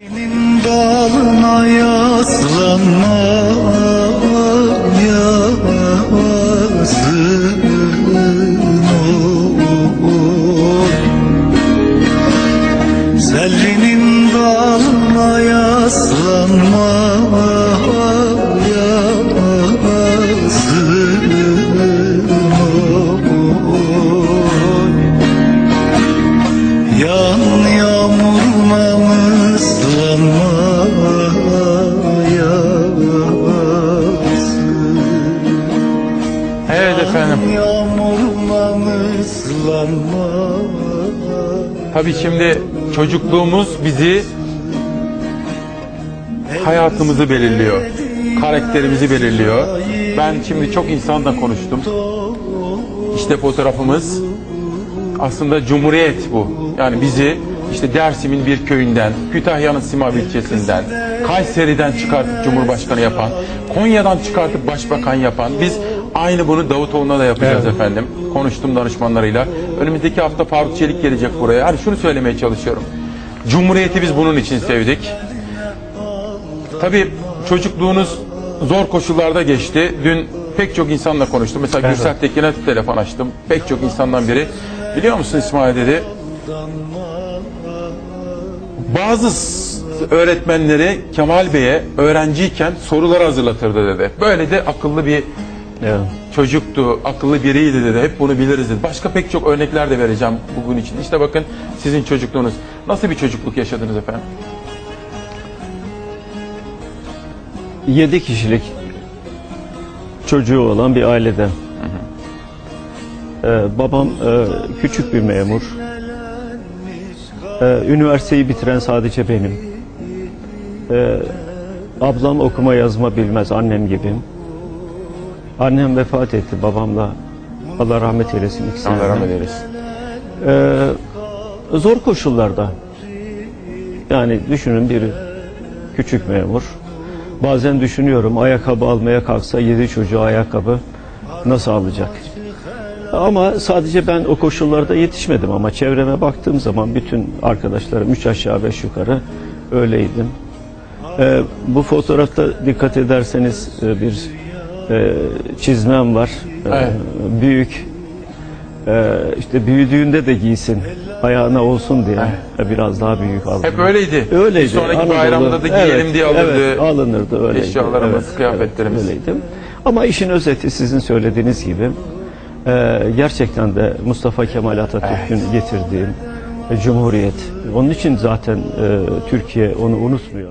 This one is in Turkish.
Senin dalına yaslanma Tabii şimdi çocukluğumuz bizi hayatımızı belirliyor. Karakterimizi belirliyor. Ben şimdi çok insanla konuştum. İşte fotoğrafımız aslında cumhuriyet bu. Yani bizi işte Dersim'in bir köyünden, Kütahya'nın Simav ilçesinden, Kayseri'den çıkartıp Cumhurbaşkanı yapan, Konya'dan çıkartıp Başbakan yapan, biz aynı bunu Davutoğlu'na da yapacağız efendim. Konuştum danışmanlarıyla. Önümüzdeki hafta Faruk Çelik gelecek buraya. Hani şunu söylemeye çalışıyorum. Cumhuriyeti biz bunun için sevdik. Tabii çocukluğunuz zor koşullarda geçti. Dün pek çok insanla konuştum. Mesela Gürsel Tekin'e telefon açtım. Pek çok insandan biri. Biliyor musun İsmail dedi. Bazı öğretmenleri Kemal Bey'e öğrenciyken sorular hazırlatırdı dedi. Böyle de akıllı bir çocuktu, akıllı biriydi dedi. Hep bunu biliriz dedi. Başka pek çok örnekler de vereceğim bugün için. İşte bakın sizin çocukluğunuz. Nasıl bir çocukluk yaşadınız efendim? 7 kişilik çocuğu olan bir aileden. Ee, babam e, küçük bir memur. Ee, üniversiteyi bitiren sadece benim. Ee, ablam okuma yazma bilmez annem gibi. Annem vefat etti babamla. Allah rahmet eylesin ikisine. Allah rahmet eylesin. Ee, zor koşullarda. Yani düşünün bir küçük memur. Bazen düşünüyorum ayakkabı almaya kalksa yedi çocuğu ayakkabı nasıl alacak? Ama sadece ben o koşullarda yetişmedim ama çevreme baktığım zaman bütün arkadaşlarım üç aşağı beş yukarı öyleydim. Ee, bu fotoğrafta dikkat ederseniz e, bir e, çizmem var. Evet. büyük ee, işte büyüdüğünde de giysin ayağına olsun diye e, biraz daha büyük aldım. Hep öyleydi. Öyleydi. Bir sonraki Anadolu. bayramda da giyelim Evet, diye alırdı. Evet, alınırdı öyleydi. Eşyalarımız, kıyafetlerimiz. öyleydi. Ama işin özeti sizin söylediğiniz gibi e, gerçekten de Mustafa Kemal Atatürk'ün getirdiği e, Cumhuriyet. Onun için zaten e, Türkiye onu unutmuyor.